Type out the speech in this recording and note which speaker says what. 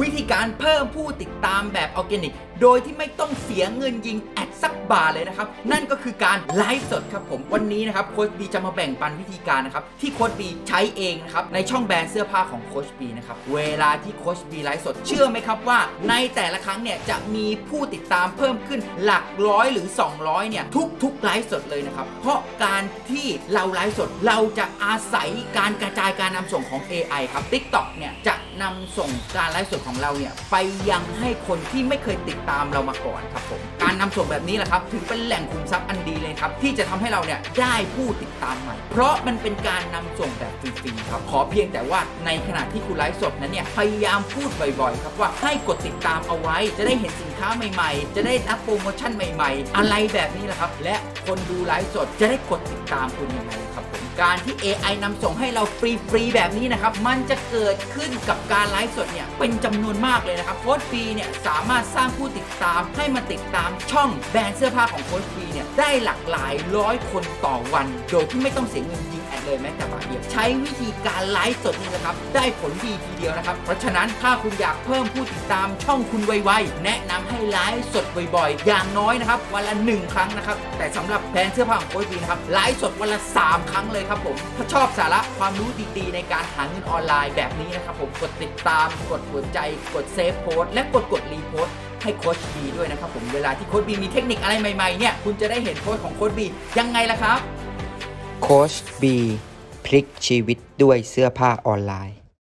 Speaker 1: วิธีการเพิ่มผู้ติดตามแบบออร์แกนิก โดยที่ไม่ต้องเสียเงินยิงแอดสักบาทเลยนะครับ นั่นก็คือการไลฟ์สดครับผม วันนี้นะครับโค้ชบีจะมาแบ่งปันวิธีการนะครับ ที่โค้ชบีใช้เองนะครับ ในช่องแบรนด์เสื้อผ้าของโค้ชบีนะครับ เวลาที่โค้ชบีไลฟ์สดเชื่อไหมครับว่า ในแต่ละครั้งเนี่ยจะมีผู้ติดตามเพิ่มขึ้นหลักร้อยหรือ 200เนี่ยทุกๆไลฟ์สดเลยนะครับ เพราะการที่เราไลฟ์สดเราจะอาศัยการกระจายการนำส่งของ AI ครับ TikTok เนี่ยจะนำส่งการไลฟ์สดของเราเนี่ยไปยังให้คนที่ไม่เคยติดตามเรามาก่อนครับผมการนำส่งแบบนี้แหละครับถือเป็นแหล่งขุมทรัพย์อันดีเลยครับที่จะทำให้เราเนี่ยได้ผู้ติดตามใหม่ เพราะมันเป็นการนำส่งแบบฟรีๆครับขอเพียงแต่ว่าในขณะที่คุณไลฟ์สดนั้นเนี่ยพยายามพูดบ่อยๆครับว่าให้กดติดตามเอาไว้ จะได้เห็นสินค้าใหม่ๆ จะได้รับโปรโมชั่นใหม่ ๆ อะไรแบบนี้แหละครับ และคนดูไลฟ์สดจะได้กดติดตามคุณยังไงครับผมการที่ AI นำส่งให้เราฟรีๆแบบนี้นะครับมันจะเกิดขึ้นกับการไลฟ์สดเนี่ยเป็นจำนวนมากเลยนะครับโค้ชปีเนี่ยสามารถสร้างผู้ติดตาม ให้มาติดตามช่องแบรนด์เสื้อผ้าของโค้ชปีเนี่ยได้หลากหลายร้อยคนต่อวัน โดยที่ไม่ต้องเสียเงินยิงแอดเลยแม้แต่บาทเดียว ใช้วิธีการไลฟ์สดนี่นะครับ ได้ผลดีทีเดียวนะครับ เพราะฉะนั้นถ้าคุณอยากเพิ่มผู้ติดตามช่องคุณไวๆแนะนำให้ไลฟ์สดบ่อยๆ อย่างน้อยนะครับวันละหนึ่งครั้งนะครับ แต่สำหรับแบรนด์เสื้อผ้าของโค้ชปีนะครับไลฟ์สดวันละ 3 ครั้งเลยครับผมถ้าชอบสาระความรู้ดีๆในการหาเงินออนไลน์แบบนี้นะครับผมกดติดตามกดหัวใจกดเซฟโพสและกดกดรีโพส ให้โค้ชบีด้วยนะครับผมเวลาที่โค้ชบีมีเทคนิคอะไรใหม่ๆเนี่ยคุณจะได้เห็นโค้ชของโค้ชบียังไงล่ะครับ
Speaker 2: โค้ชบีพลิกชีวิตด้วยเสื้อผ้าออนไลน์